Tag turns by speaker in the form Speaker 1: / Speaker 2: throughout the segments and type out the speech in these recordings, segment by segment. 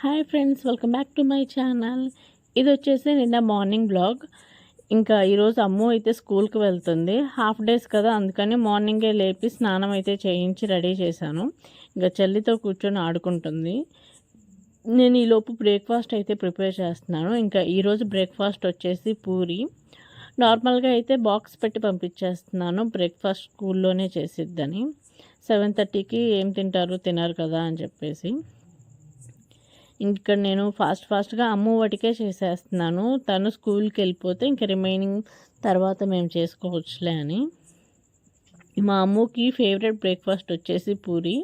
Speaker 1: Hi friends welcome back to my channel. ఇది వచ్చేసి నిన్న మార్నింగ్ బ్లాగ్. ఇంకా ఈరోజు అమ్ము అయితే స్కూల్కి వెళ్తుంది. హాఫ్ డేస్ కదా అందుకని మార్నింగే లేపి స్నానం అయితే చేయించి రెడీ చేశాను. ఇంకా చెల్లితో కూర్చొని ఆడుకుంటుంది. నేను ఈలోపు బ్రేక్ఫాస్ట్ అయితే ప్రిపేర్ చేస్తున్నాను. ఇంకా ఈరోజు బ్రేక్ఫాస్ట్ వచ్చేసి పూరి. నార్మల్గా అయితే బాక్స్ పెట్టి పంపించేస్తున్నాను బ్రేక్ఫాస్ట్ స్కూల్లోనే చేసిద్దని. సెవెన్ థర్టీకి ఏం తింటారు తినరు కదా అని చెప్పేసి. ఇక్కడ నేను ఫాస్ట్ ఫాస్ట్గా అమ్మ వాటికే చేసేస్తున్నాను. తను స్కూల్కి వెళ్ళిపోతే ఇంక రిమైనింగ్ తర్వాత మేము చేసుకోవచ్చులే అని. మా అమ్మకి ఫేవరెట్ బ్రేక్ఫాస్ట్ వచ్చేసి పూరి.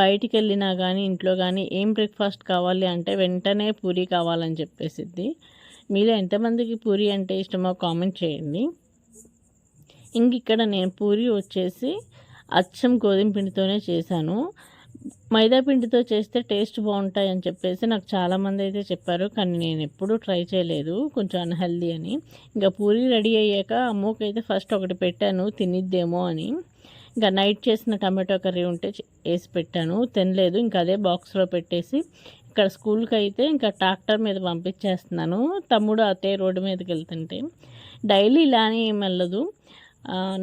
Speaker 1: బయటికి వెళ్ళినా కానీ ఇంట్లో కానీ ఏం బ్రేక్ఫాస్ట్ కావాలి అంటే వెంటనే పూరి కావాలని చెప్పేసిద్ది. మీలో ఎంతమందికి పూరి అంటే ఇష్టమో కామెంట్ చేయండి. ఇంక ఇక్కడ నేను పూరి వచ్చేసి అచ్చం గోధుమ పిండితోనే చేశాను. మైదాపిండితో చేస్తే టేస్ట్ బాగుంటాయి అని చెప్పేసి నాకు చాలామంది అయితే చెప్పారు కానీ నేను ఎప్పుడూ ట్రై చేయలేదు కొంచెం అన్హెల్దీ అని. ఇంకా పూరి రెడీ అయ్యాక అమ్మకైతే ఫస్ట్ ఒకటి పెట్టాను తినిద్దేమో అని. ఇంకా నైట్ చేసిన టమాటో కర్రీ ఉంటే వేసి పెట్టాను తినలేదు ఇంకా అదే బాక్స్లో పెట్టేసి ఇక్కడ స్కూల్కి అయితే ఇంకా ట్రాక్టర్ మీద పంపించేస్తున్నాను తమ్ముడు అతే రోడ్డు మీదకి వెళ్తుంటే. డైలీ ఇలానే ఏం వెళ్ళదు.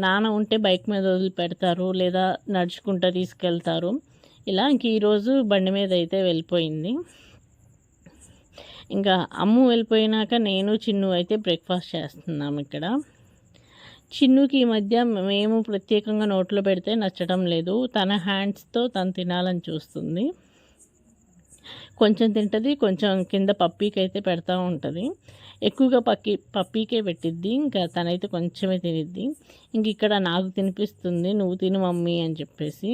Speaker 1: నాన్న ఉంటే బైక్ మీద వదిలి పెడతారు లేదా నడుచుకుంటూ తీసుకెళ్తారు. ఇలా ఇంక ఈరోజు బండి మీద అయితే వెళ్ళిపోయింది. ఇంకా అమ్ము వెళ్ళిపోయినాక నేను చిన్ను అయితే బ్రేక్ఫాస్ట్ చేస్తున్నాం ఇక్కడ. చిన్నుకి ఈ మధ్య మేము ప్రత్యేకంగా నోట్లో పెడితే నచ్చడం లేదు. తన హ్యాండ్స్తో తను తినాలని చూస్తుంది. కొంచెం తింటుంది కొంచెం కింద పప్పీకి అయితే పెడతా ఉంటుంది. ఎక్కువగా పక్కి పప్పీకే పెట్టిద్ది ఇంకా తనైతే కొంచెమే తినిద్ది. ఇంక ఇక్కడ నాకు తినిపిస్తుంది నువ్వు తిను మమ్మీ అని చెప్పేసి.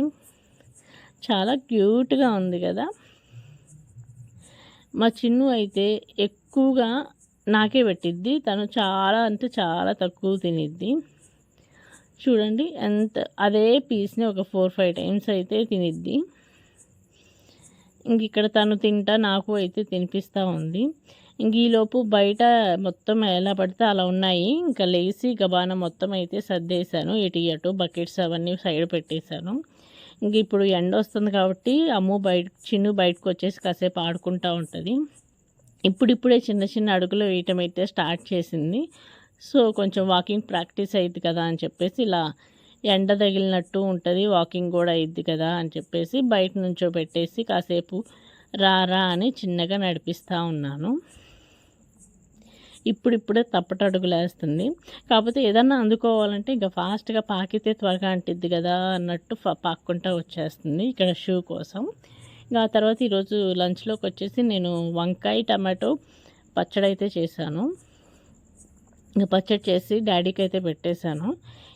Speaker 1: చాలా క్యూట్గా ఉంది కదా. మా చిన్ను అయితే ఎక్కువగా నాకే పెట్టిద్ది. తను చాలా అంటే చాలా తక్కువ తినిద్ది. చూడండి ఎంత అదే పీస్ని ఒక ఫోర్ ఫైవ్ టైమ్స్ అయితే తినిద్ది. ఇంక ఇక్కడ తను తింటా నాకు అయితే తినిపిస్తూ ఉంది. ఇంక ఈలోపు బయట మొత్తం ఎలా పడితే అలా ఉన్నాయి. ఇంకా లేచి గబాన మొత్తం అయితే సర్దేశాను. ఇటు అటు బకెట్స్ అవన్నీ సైడ్ పెట్టేశాను. ఇంక ఇప్పుడు ఎండ వస్తుంది కాబట్టి అమ్ము బయట చిన్ను బయటకు వచ్చేసి కాసేపు ఆడుకుంటూ ఉంటుంది. ఇప్పుడిప్పుడే చిన్న చిన్న అడుగులు వేయటం అయితే స్టార్ట్ చేసింది. సో కొంచెం వాకింగ్ ప్రాక్టీస్ అయ్యిద్ది కదా అని చెప్పేసి ఇలా ఎండ తగిలినట్టు ఉంటుంది వాకింగ్ కూడా అయ్యిద్ది కదా అని చెప్పేసి బయట నుంచో పెట్టేసి కాసేపు రారా అని చిన్నగా నడిపిస్తూ ఉన్నాను. ఇప్పుడిప్పుడే తప్పటడుగులేస్తుంది. కాకపోతే ఏదన్నా అందుకోవాలంటే ఇంకా ఫాస్ట్గా పాకితే త్వరగా అంటిద్ది కదా అన్నట్టు పాక్కుంటా వచ్చేస్తుంది ఇక్కడ షూ కోసం. ఇంకా ఆ తర్వాత ఈరోజు లంచ్లోకి వచ్చేసి నేను వంకాయ టమాటో పచ్చడి అయితే చేశాను. ఇంకా పచ్చడి చేసి డాడీకి అయితే పెట్టేశాను.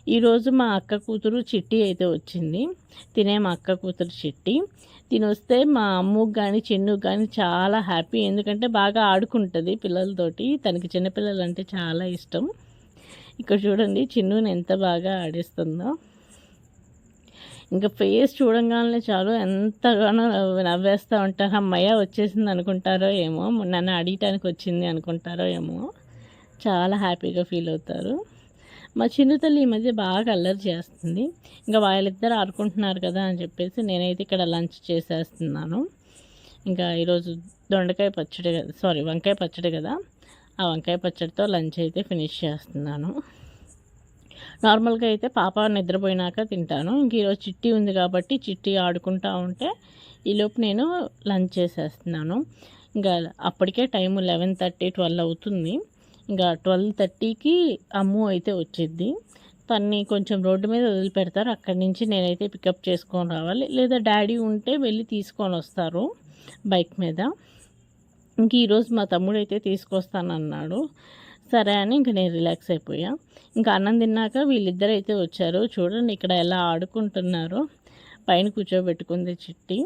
Speaker 1: ఈరోజు మా అక్క కూతురు చిట్టి అయితే వచ్చింది. తినే మా అక్క కూతురు చిట్టి. తినొస్తే మా అమ్మకు కానీ చిన్నుకు కానీ చాలా హ్యాపీ. ఎందుకంటే బాగా ఆడుకుంటుంది పిల్లలతోటి. తనకి చిన్నపిల్లలు అంటే చాలా ఇష్టం. ఇక్కడ చూడండి చిన్నుని ఎంత బాగా ఆడిస్తుందో. ఇంకా ఫేస్ చూడంగానే చాలు ఎంతగానో నవ్వేస్తూ ఉంటారు. అమ్మయ్య వచ్చేసింది అనుకుంటారో ఏమో. నన్ను అడిగటానికి వచ్చింది అనుకుంటారో ఏమో. చాలా హ్యాపీగా ఫీల్ అవుతారు. మా చిన్న తల్లి ఈ మధ్య బాగా అల్లరి చేస్తుంది. ఇంకా వాళ్ళిద్దరు ఆడుకుంటున్నారు కదా అని చెప్పేసి నేనైతే ఇక్కడ లంచ్ చేసేస్తున్నాను. ఇంకా ఈరోజు దొండకాయ పచ్చడి కదా సారీ వంకాయ పచ్చడి కదా. ఆ వంకాయ పచ్చడితో లంచ్ అయితే ఫినిష్ చేస్తున్నాను. నార్మల్గా అయితే పాప నిద్రపోయినాక తింటాను. ఇంక ఈరోజు చిట్టి ఉంది కాబట్టి చిట్టి ఆడుకుంటూ ఉంటే ఈలోపు నేను లంచ్ చేసేస్తున్నాను. ఇంకా అప్పటికే టైము లెవెన్ థర్టీ ట్వెల్వ్ అవుతుంది. ఇంకా ట్వెల్వ్ థర్టీకి అమ్ము అయితే వచ్చిద్ది. తన్ని కొంచెం రోడ్డు మీద వదిలిపెడతారు. అక్కడి నుంచి నేనైతే పికప్ చేసుకొని రావాలి. లేదా డాడీ ఉంటే వెళ్ళి తీసుకొని వస్తారు బైక్ మీద. ఇంక ఈరోజు మా తమ్ముడు అయితే తీసుకొస్తానన్నాడు. సరే అని ఇంక నేను రిలాక్స్ అయిపోయా. ఇంకా అన్నం తిన్నాక వీళ్ళిద్దరు అయితే వచ్చారు. చూడండి ఇక్కడ ఎలా ఆడుకుంటున్నారో. పైన కూర్చోబెట్టుకుంది చిట్టి.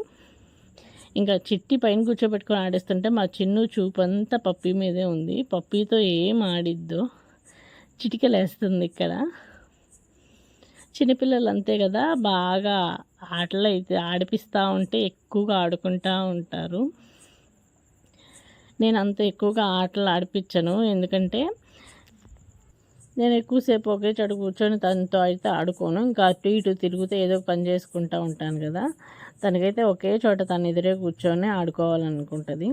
Speaker 1: ఇంకా చిట్టి పైన కూర్చోబెట్టుకొని ఆడిస్తుంటే మా చిన్ను చూపు అంతా పప్పి మీదే ఉంది. పప్పీతో ఏం ఆడిద్దో చిటికలేస్తుంది ఇక్కడ. చిన్నపిల్లలు అంతే కదా బాగా ఆటలు అయితే ఆడిపిస్తూ ఉంటే ఎక్కువగా ఆడుకుంటూ ఉంటారు. నేను అంత ఎక్కువగా ఆటలు ఆడిపించను. ఎందుకంటే నేను ఎక్కువసేపు ఒకే చోట కూర్చొని తనతో అయితే ఆడుకోను. ఇంకా అటు ఇటు తిరుగుతూ ఏదో పని చేసుకుంటూ ఉంటాను కదా. తనకైతే ఒకే చోట తన ఎదురే కూర్చొని ఆడుకోవాలనుకుంటుంది.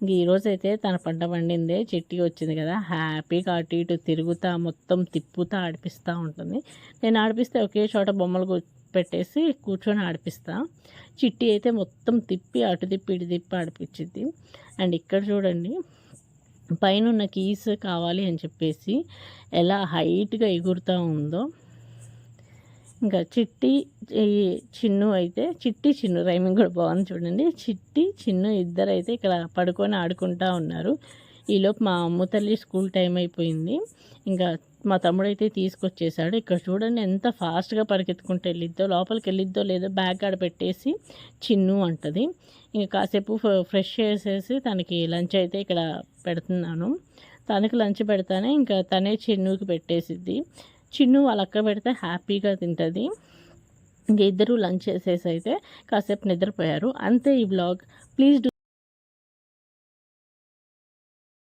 Speaker 1: ఇంక ఈరోజు అయితే తన పంట పండిందే చిట్టి వచ్చింది కదా. హ్యాపీగా అటు ఇటు తిరుగుతా మొత్తం తిప్పుతా ఆడిపిస్తూ ఉంటుంది. నేను ఆడిపిస్తే ఒకే చోట బొమ్మలు పెట్టేసి కూర్చొని ఆడిపిస్తా. చిట్టి అయితే మొత్తం తిప్పి అటు తిప్పి ఇటు తిప్పి ఆడిపించింది అండ్ ఇక్కడ చూడండి పైన ఉన్న కీస్ కావాలి అని చెప్పేసి ఎలా హైట్గా ఎగురుతూ ఉందో. ఇంకా చిట్టి ఈ చిన్ను అయితే చిట్టి చిన్ను రైమింగ్ కూడా బాగుంది చూడండి. చిట్టి చిన్ను ఇద్దరు అయితే ఇక్కడ పడుకొని ఆడుకుంటా ఉన్నారు. ఈలోపు మా అమ్మ తల్లి స్కూల్ టైం అయిపోయింది. ఇంకా మా తమ్ముడు అయితే తీసుకొచ్చేసాడు. ఇక్కడ చూడండి ఎంత ఫాస్ట్గా పరిగెత్తుకుంటూ వెళ్ళిద్దో లోపలికి వెళ్ళిద్దో లేదో బ్యాగ్ ఆడ పెట్టేసి చిన్ను అంటది. ఇంకా కాసేపు ఫ్రెష్ చేసేసి తనకి లంచ్ అయితే ఇక్కడ పెడుతున్నాను. తనకి లంచ్ పెడతానే ఇంకా తనే చిన్నుకి పెట్టేసిద్ది. చిన్ను వాళ్ళ అక్క పెడితే హ్యాపీగా తింటుంది. ఇంక ఇద్దరు లంచ్ చేసేసి అయితే కాసేపు నిద్రపోయారు. అంతే ఈ బ్లాగ్. ప్లీజ్